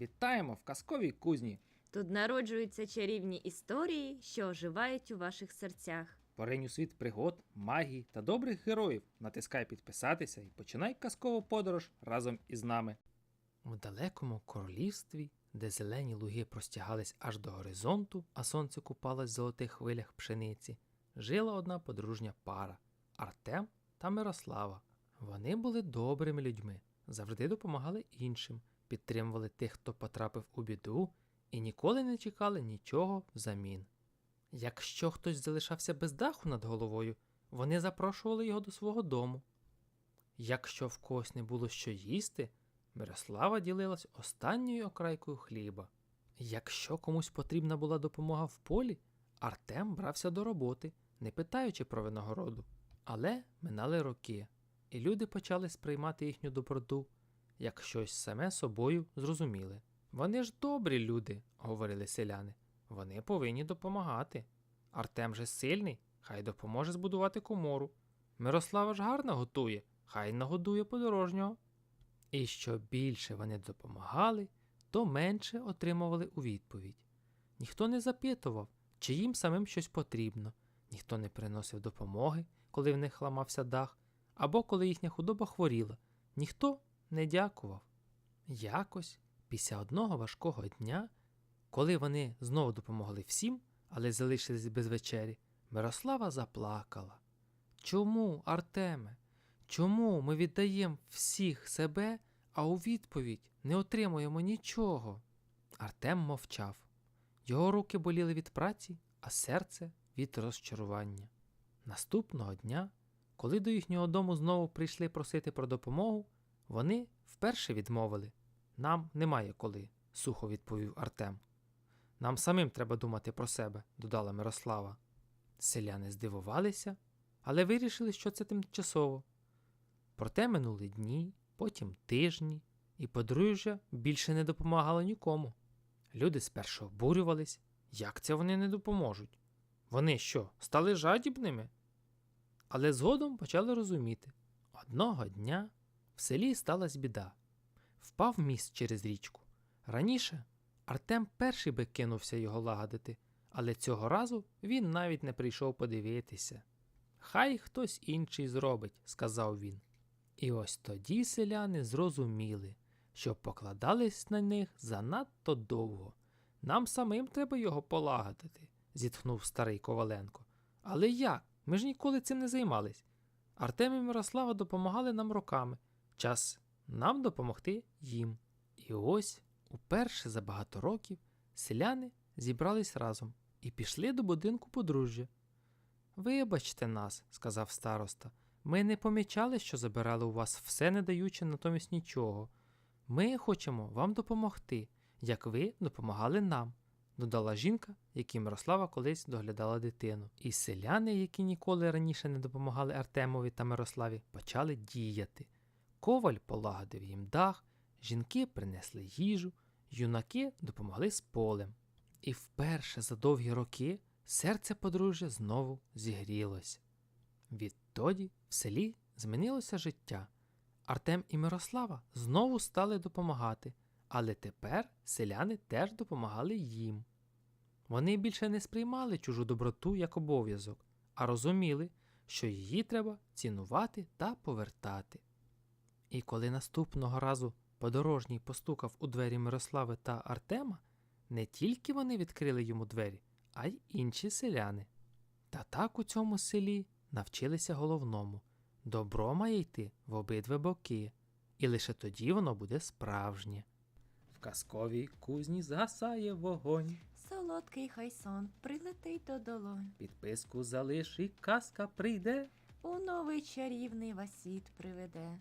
Вітаємо в казковій кузні. Тут народжуються чарівні історії, що оживають у ваших серцях. Поринь у світ пригод, магії та добрих героїв. Натискай підписатися і починай казкову подорож разом із нами. У далекому королівстві, де зелені луги простягались аж до горизонту, а сонце купалось в золотих хвилях пшениці, жила одна подружня пара Артем та Мирослава. Вони були добрими людьми, завжди допомагали іншим, підтримували тих, хто потрапив у біду, і ніколи не чекали нічого взамін. Якщо хтось залишався без даху над головою, вони запрошували його до свого дому. Якщо в когось не було що їсти, Мирослава ділилась останньою окрайкою хліба. Якщо комусь потрібна була допомога в полі, Артем брався до роботи, не питаючи про винагороду. Але минали роки, і люди почали сприймати їхню доброту як щось саме собою зрозуміле. Вони ж добрі люди, говорили селяни. Вони повинні допомагати. Артем же сильний, хай допоможе збудувати комору. Мирослава ж гарно готує, хай нагодує подорожнього. І що більше вони допомагали, то менше отримували у відповідь. Ніхто не запитував, чи їм самим щось потрібно, ніхто не приносив допомоги, коли в них ламався дах, або коли їхня худоба хворіла, ніхто не дякував. Якось, після одного важкого дня, коли вони знову допомогли всім, але залишились без вечері, Мирослава заплакала. Чому, Артеме? Чому ми віддаємо всіх себе, а у відповідь не отримуємо нічого? Артем мовчав. Його руки боліли від праці, а серце від розчарування. Наступного дня, коли до їхнього дому знову прийшли просити про допомогу, вони вперше відмовили. Нам немає коли, сухо відповів Артем. Нам самим треба думати про себе, додала Мирослава. Селяни здивувалися, але вирішили, що це тимчасово. Проте минули дні, потім тижні, і подружжя більше не допомагало нікому. Люди спершу обурювались, як це вони не допоможуть. Вони що, стали жадібними? Але згодом почали розуміти одного дня в селі сталася біда. Впав міст через річку. Раніше Артем перший би кинувся його лагодити, але цього разу він навіть не прийшов подивитися. Хай хтось інший зробить, сказав він. І ось тоді селяни зрозуміли, що покладались на них занадто довго. Нам самим треба його полагодити, зітхнув старий Коваленко. Але як? Ми ж ніколи цим не займались. Артем і Мирослава допомагали нам роками. Час нам допомогти їм. І ось, уперше за багато років, селяни зібрались разом і пішли до будинку подружжя. Вибачте нас, сказав староста, ми не помічали, що забирали у вас все, не даючи натомість нічого. Ми хочемо вам допомогти, як ви допомагали нам, додала жінка, якій Мирослава колись доглядала дитину. І селяни, які ніколи раніше не допомагали Артемові та Мирославі, почали діяти. Коваль полагодив їм дах, жінки принесли їжу, юнаки допомогли з полем. І вперше за довгі роки серце подружжя знову зігрілося. Відтоді в селі змінилося життя. Артем і Мирослава знову стали допомагати, але тепер селяни теж допомагали їм. Вони більше не сприймали чужу доброту як обов'язок, а розуміли, що її треба цінувати та повертати. І коли наступного разу подорожній постукав у двері Мирослави та Артема, не тільки вони відкрили йому двері, а й інші селяни. Та так у цьому селі навчилися головному добро має йти в обидва боки, і лише тоді воно буде справжнє. В казковій кузні згасає вогонь, Солодкий хай сон прилетить до долонь. підписку залиш і казка прийде. У новий чарівний вас світ приведе.